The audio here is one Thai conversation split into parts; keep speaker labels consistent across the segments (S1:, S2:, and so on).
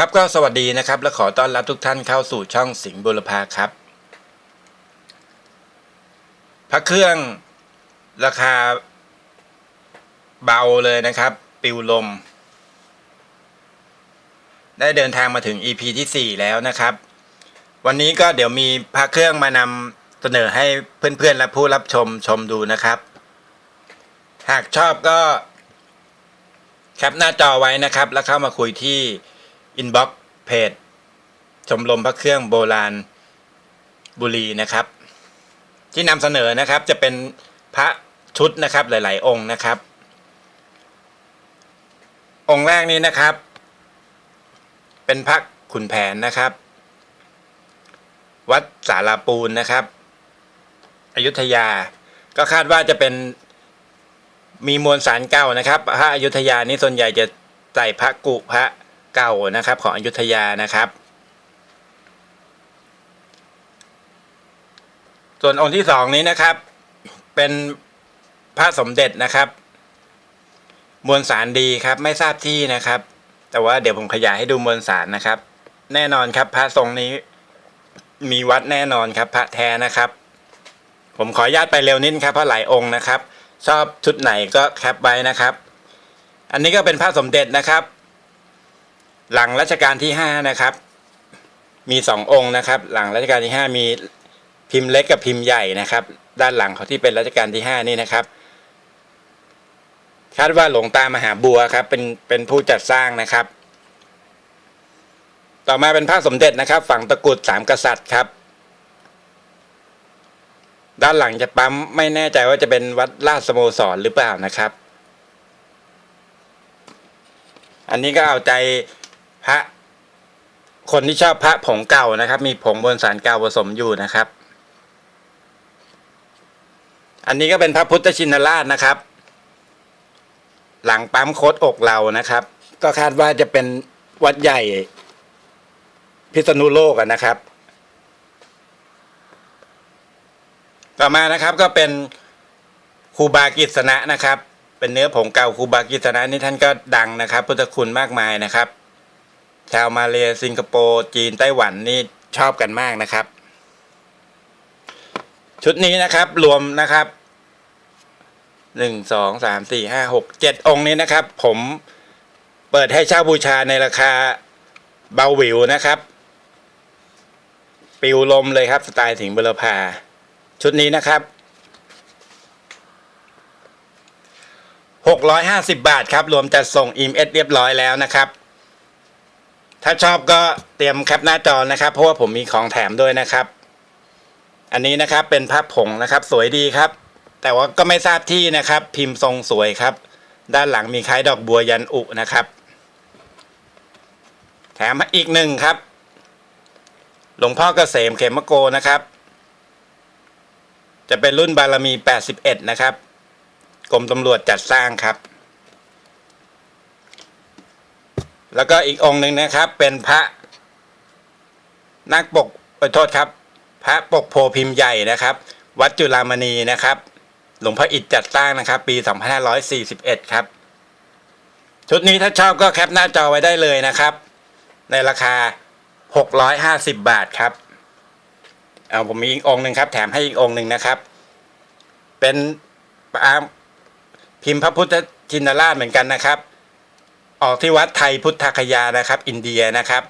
S1: ครับก็สวัสดีนะครับ และขอต้อนรับทุกท่านเข้าสู่ช่องสิงห์บุรพาครับ พระเครื่องราคาเบาเลยนะครับ ปิวลม ได้เดินทางมาถึง EP ที่ 4 แล้วนะครับ วันนี้ก็เดี๋ยวมีพระเครื่องมานำเสนอให้เพื่อนๆ และผู้รับชมชมดูนะครับ หากชอบก็แคปหน้าจอไว้นะครับ แล้วเข้ามาคุยที่ อินบ็อกเพจชมรมพระเครื่องโบราณบุรีนะครับ ที่นำเสนอนะครับจะเป็นพระชุดนะครับหลาย ๆ องค์นะครับ องค์แรกนี้นะครับ เป็นพระขุนแผนนะครับ วัดสาราปูนนะครับอยุธยา ก็คาดว่าจะเป็นมีมวลสารเก่านะครับ พระอยุธยานี่ส่วนใหญ่จะใส่พระกุพระ เก่านะครับ ของอยุธยานะครับ ส่วนองค์ที่สองนี้นะครับ เป็นพระสมเด็จนะครับ มวลสารดีครับ ไม่ทราบที่นะครับ แต่ว่าเดี๋ยวผมขยายให้ดูมวลสารนะครับ แน่นอนครับ พระทรงนี้มีวัดแน่นอนครับ พระแท้นะครับ ผมขออนุญาตไปเร็วนิดครับเพราะหลายองค์นะครับ ชอบชุดไหนก็แคปไว้นะครับ อันนี้ก็เป็นพระสมเด็จนะครับ หลังรัชกาลที่ห้านะครับ มีสององค์นะครับ หลังรัชกาลที่ห้ามีพิมพ์เล็กกับพิมพ์ใหญ่นะครับ ด้านหลังเขาที่เป็นรัชกาลที่ห้านี่นะครับคาดว่าหลวงตามหาบัวครับ เป็นเป็นผู้จัดสร้างนะครับ ต่อมาเป็นพระสมเด็จนะครับ ฝั่งตะกรุดสามกษัตริย์ครับ ด้านหลังจะปั๊มไม่แน่ใจว่าจะเป็นวัดราชสโมสรหรือเปล่านะครับ อันนี้ก็เอาใจ พระคนที่ชอบพระผงเก่านะครับ มีผงบนสารเก่าผสมอยู่นะครับ อันนี้ก็เป็นพระพุทธชินราชนะครับ หลังปั๊มโคดอกเรานะครับ ก็คาดว่าจะเป็นวัดใหญ่พิษณุโลกนะครับ ต่อมานะครับก็เป็นครูบากิษณะนะครับ เป็นเนื้อผงเก่าครูบากิษณะนี่ท่านก็ดังนะครับ พุทธคุณมากมายนะครับ ชาวมาเลเซียสิงคโปร์จีนไต้หวันนี่ชอบกันมากนะครับ ชุดนี้นะครับรวมนะครับหนึ่งสองสามสี่ห้าหกเจ็ดองค์นี้นะครับ ผมเปิดให้เช่าบูชาในราคาเบาหวิวนะครับ ปิวลมเลยครับ สไตล์สิงบุรพา ชุดนี้นะครับหกร้อยห้าสิบบาทครับ รวมจัดส่งอีเอสเรียบร้อยแล้วนะครับ ถ้าชอบก็เตรียมแคปหน้าจอนะครับ เพราะว่าผมมีของแถมด้วยนะครับ อันนี้นะครับเป็นภาพผงนะครับ สวยดีครับ แต่ว่าก็ไม่ทราบที่นะครับ พิมพ์ทรงสวยครับ ด้านหลังมีคล้ายดอกบัวยันอุนะครับ แถมอีกหนึ่งครับ หลวงพ่อเกษมเขมโกนะครับ จะเป็นรุ่นบารมี 81 นะครับกรมตำรวจจัดสร้างครับ แล้วก็อีกองค์หนึ่งนะครับ เป็นพระนักปกขอโทษครับ พระปกโพพิมพ์ใหญ่นะครับ วัดจุฬามณีนะครับ หลวงพ่ออิฐจัดสร้างนะครับ ปี 2541 ครับ ชุดนี้ถ้าชอบก็แคปหน้าจอไว้ได้เลยนะครับ ในราคา 650 บาทครับเอาผมมีอีกองหนึ่งครับ แถมให้อีกองหนึ่งนะครับ เป็นพิมพ์พระพุทธชินราชเหมือนกันนะครับ ออกที่วัดไทยพุทธคยานะครับ อินเดียนะครับ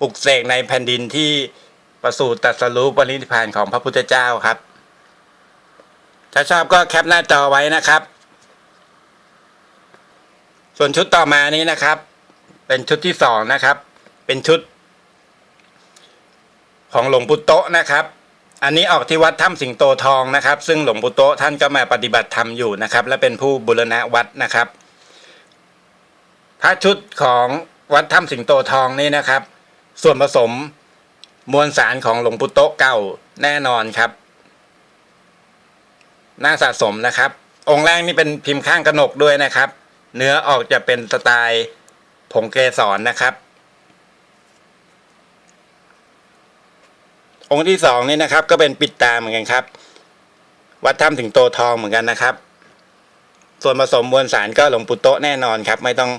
S1: ปลุกเสกในแผ่นดินที่ประสูติตรัสรู้ปรินิพพานของพระพุทธเจ้าครับ ถ้าชอบก็แคปหน้าจอไว้นะครับ ส่วนชุดต่อมานี้นะครับ เป็นชุดที่สองนะครับ เป็นชุด ของหลวงปู่โตะนะครับ อันนี้ออกที่วัดถ้ำสิงโตทองนะครับ ซึ่งหลวงปู่โตะท่านก็มาปฏิบัติธรรมอยู่นะครับ และเป็นผู้บุรณะวัดนะครับ พระชุดของวัดถ้ำสิงโตทองนี่นะครับ ส่วนผสมมวลสารของหลวงปู่โตะเก่าแน่นอนครับ น่าสะสมนะครับ องค์แรกนี่เป็นพิมพ์ข้างกระหนกด้วยนะครับ เนื้อออกจะเป็นสไตล์ผงเกสรนะครับ องค์ที่สองนี่นะครับ ก็เป็นปิดตาเหมือนกันครับ วัดถ้ำถึงโตทองเหมือนกันนะครับ ส่วนผสมมวลสารก็หลวงปู่โตะแน่นอนครับ ไม่ต้อง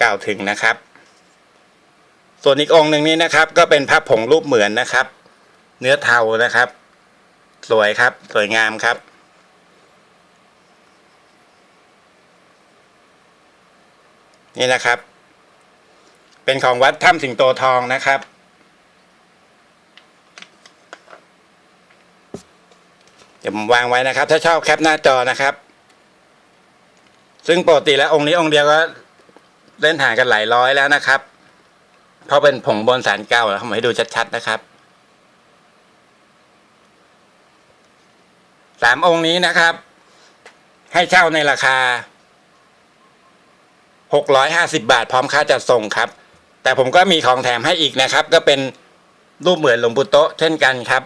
S1: กล่าวถึงนะครับ ส่วนอีกองหนึ่งนี้นะครับ ก็เป็นพระผงรูปเหมือนนะครับ เนื้อเทานะครับ สวยครับ สวยงามครับนี่นะครับ เป็นของวัดถ้ำสิงโตทองนะครับ เดี๋ยวผมวางไว้นะครับ ถ้าชอบแคปหน้าจอนะครับ ซึ่งปกติแล้วองค์นี้องค์เดียวก็ เล่นหากันหลายร้อยแล้วนะครับ เพราะเป็นผงบนสารเก่าแล้วผมให้ดูชัดๆนะครับสามองค์นี้นะครับ ให้เช่าในราคาหกร้อยห้าสิบาท พร้อมค่าจัดส่งครับ แต่ผมก็มีของแถมให้อีกนะครับ ก็เป็นรูปเหมือนหลวงปู่โตเช่นกันครับ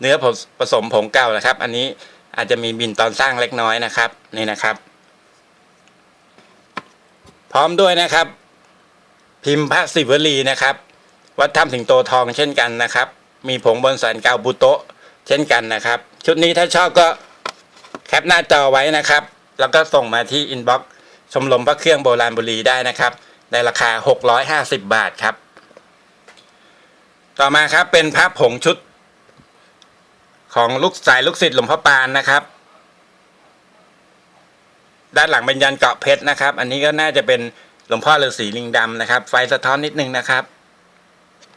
S1: เนื้อผสมผงเก่านะครับ อันนี้อาจจะมีบินตอนสร้างเล็กน้อยนะครับ นี่นะครับ พร้อมด้วยนะครับ พิมพ์พระศิวลีนะครับ วัดถ้ำสิงโตทองเช่นกันนะครับ มีผงบนสารเก่าบุโตะเช่นกันนะครับ ชุดนี้ถ้าชอบก็แคปหน้าจอไว้นะครับ แล้วก็ส่งมาที่อินบ็อกซ์ชมรมพระเครื่องโบราณบุรีได้นะครับ ในราคา 650 บาทครับ ต่อมาครับเป็นพระผงชุดของลูกสายลูกศิษย์หลวงพ่อปานนะครับ ด้านหลังเป็นยันเกาะเพชรนะครับ อันนี้ก็น่าจะเป็นหลวงพ่อฤาษีลิงดำนะครับ ไฟสะท้อนนิดนึงนะครับ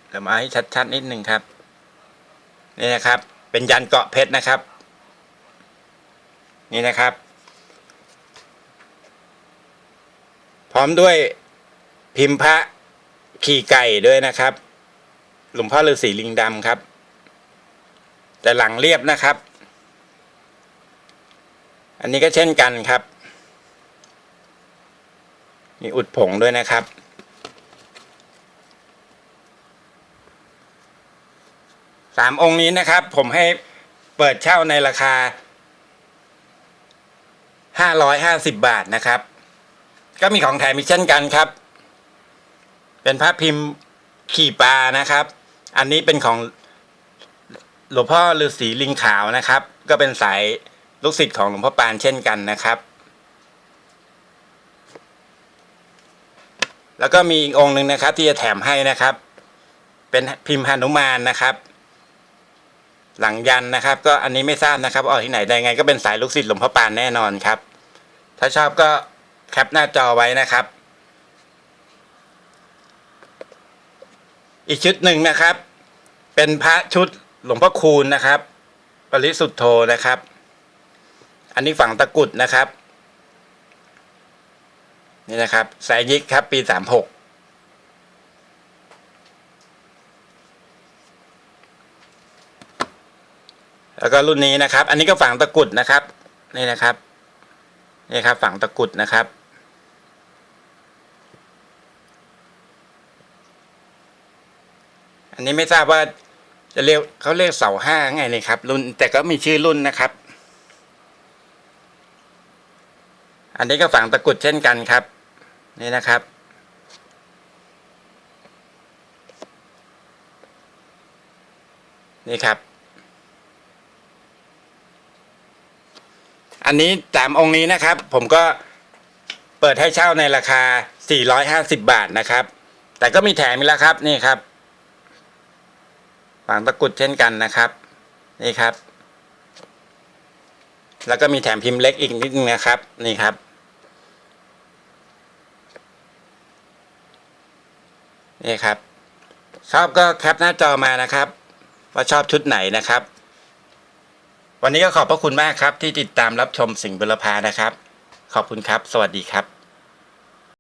S1: เดี๋ยวมาให้ชัดๆนิดนึงครับ นี่นะครับ เป็นยันเกาะเพชรนะครับ นี่นะครับ พร้อมด้วยพิมพ์พระขี่ไก่ด้วยนะครับ หลวงพ่อฤาษีลิงดำครับ แต่หลังเรียบนะครับ อันนี้ก็เช่นกันครับ มีอุดผงด้วยนะครับ สามองค์นี้นะครับ ผมให้เปิดเช่าในราคาห้าร้อยห้าสิบบาทนะครับ ก็มีของแถมอีกเช่นกันครับ เป็นพระพิมพ์ขี่ปลานะครับ อันนี้เป็นของหลวงพ่อฤาษีลิงขาวนะครับ ก็เป็นสายลูกศิษย์ของหลวงพ่อปานเช่นกันนะครับ แล้วก็มีอีกองค์หนึ่งนะครับ ที่จะแถมให้นะครับ เป็นพิมพ์หนุมานนะครับ หลังยันนะครับ ก็อันนี้ไม่ทราบนะครับออกที่ไหนได้ไง ก็เป็นสายลูกศิษย์หลวงพ่อปานแน่นอนครับ ถ้าชอบก็แคปหน้าจอไว้นะครับ อีกชุดหนึ่งนะครับ เป็นพระชุดหลวงพ่อคูณนะครับ ปริสุทธโธนะครับ อันนี้ฝั่งตะกุดนะครับ นี่นะครับสายยิกครับ ปีสามหกแล้วก็รุ่นนี้นะครับ อันนี้ก็ฝั่งตะกุดนะครับ นี่นะครับ นี่ครับฝั่งตะกุดนะครับ อันนี้ไม่ทราบว่าจะเรียกเขาเรียกเสาห้าไงนี่ครับ รุ่นแต่ก็มีชื่อรุ่นนะครับ อันนี้ก็ฝังตะกุดเช่นกันครับ นี่นะครับ นี่ครับ อันนี้สามองค์นี้นะครับ ผมก็เปิดให้เช่าในราคา 450 บาทนะครับ แต่ก็มีแถมอีกแล้วครับนี่ครับฝังตะกุดเช่นกันนะครับ นี่ครับ แล้วก็มีแถมพิมพ์เล็กอีกนิดนึงนะครับ นี่ครับ นี่ครับ ชอบก็แคปหน้าจอมานะครับ ว่าชอบชุดไหนนะครับ วันนี้ก็ขอบพระคุณมากครับ ที่ติดตามรับชมสิ่งบุรพานะครับ ขอบคุณครับ สวัสดีครับ